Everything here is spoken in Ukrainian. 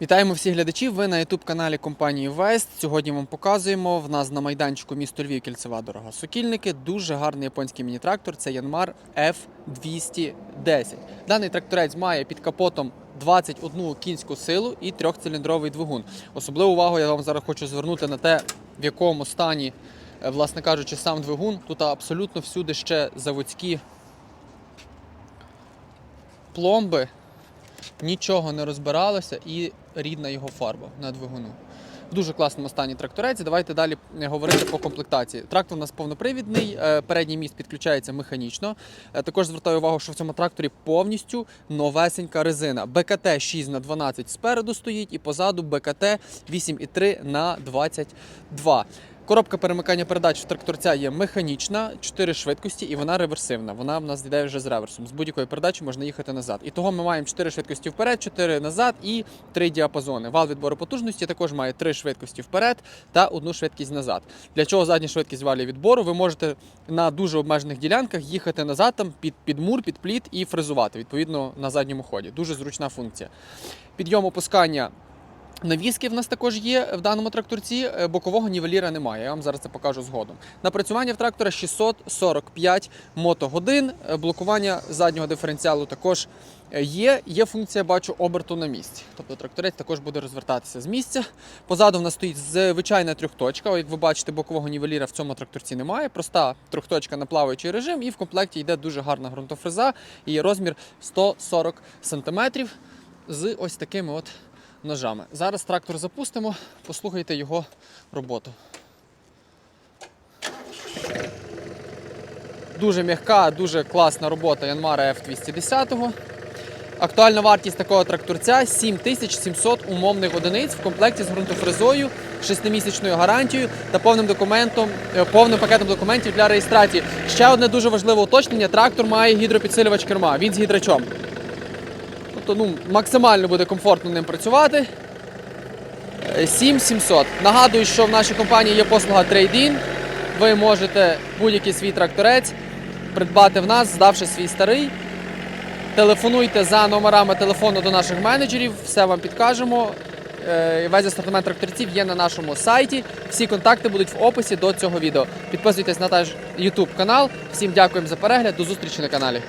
Вітаємо всіх глядачів. Ви на youtube каналі компанії Вест. Сьогодні вам показуємо в нас на майданчику місто Львів кільцева дорога. Сокільники. Дуже гарний японський міні-трактор. Це Янмар F210. Даний тракторець має під капотом 21 кінську силу і трьохциліндровий двигун. Особливу увагу я вам зараз хочу звернути на те, в якому стані, е, власне кажучи, сам двигун. Тут абсолютно всюди ще заводські пломби нічого не розбиралося і рідна його фарба на двигуну. В дуже класному стані тракторець. Давайте далі е, говорити по комплектації. Трактор у нас повнопривідний, е, передній міст підключається механічно. Е, Також звертаю увагу, що в цьому тракторі повністю новесенька резина. БКТ 6 на 12 спереду стоїть і позаду БКТ 8,3 на 22. Коробка перемикання передач в тракторця є механічна, 4 швидкості, і вона реверсивна. Вона в нас йде вже з реверсом. З будь-якої передачі можна їхати назад. І того ми маємо 4 швидкості вперед, 4 назад і 3 діапазони. Вал відбору потужності також має 3 швидкості вперед та одну швидкість назад. Для чого задня швидкість валі відбору? Ви можете на дуже обмежених ділянках їхати назад там під, під мур, під пліт і фрезувати відповідно на задньому ході. Дуже зручна функція. Підйом опускання Навіски в нас також є в даному тракторці. е, Бокового нівеліра немає. Я вам зараз це покажу згодом. Напрацювання в трактора 645 мотогодин. Е, Блокування заднього диференціалу також е, є. Є функція, бачу, оберту на місці. Тобто тракторець також буде розвертатися з місця. Позаду в нас стоїть звичайна трьохточка. Як ви бачите, бокового нівеліра в цьому тракторці немає. Проста трьохточка на плаваючий режим, і в комплекті йде дуже гарна ґрунтофреза. Її розмір 140 см з ось такими от ножами. Зараз трактор запустимо, послухайте його роботу. Дуже м'яка, дуже класна робота Янмара F210. Актуальна вартість такого тракторця 7700 умовних одиниць в комплекті з ґрунтофрезою, 6-місячною гарантією та повним документом, е, повним пакетом документів для реєстрації. Ще одне дуже важливе уточнення: трактор має гідропідсилювач керма. Він з гідрачом. Тобто ну, максимально буде комфортно ним працювати. Е, 7700. Нагадую, що в нашій компанії є послуга Trade-in. Ви можете будь-який свій тракторець придбати в нас, здавши свій старий. Телефонуйте за номерами телефону до наших менеджерів, все вам підкажемо. Е, Весь асортимент тракторців є на нашому сайті. Всі контакти будуть в описі до цього відео. Підписуйтесь на наш YouTube канал. Всім дякуємо за перегляд. До зустрічі на каналі.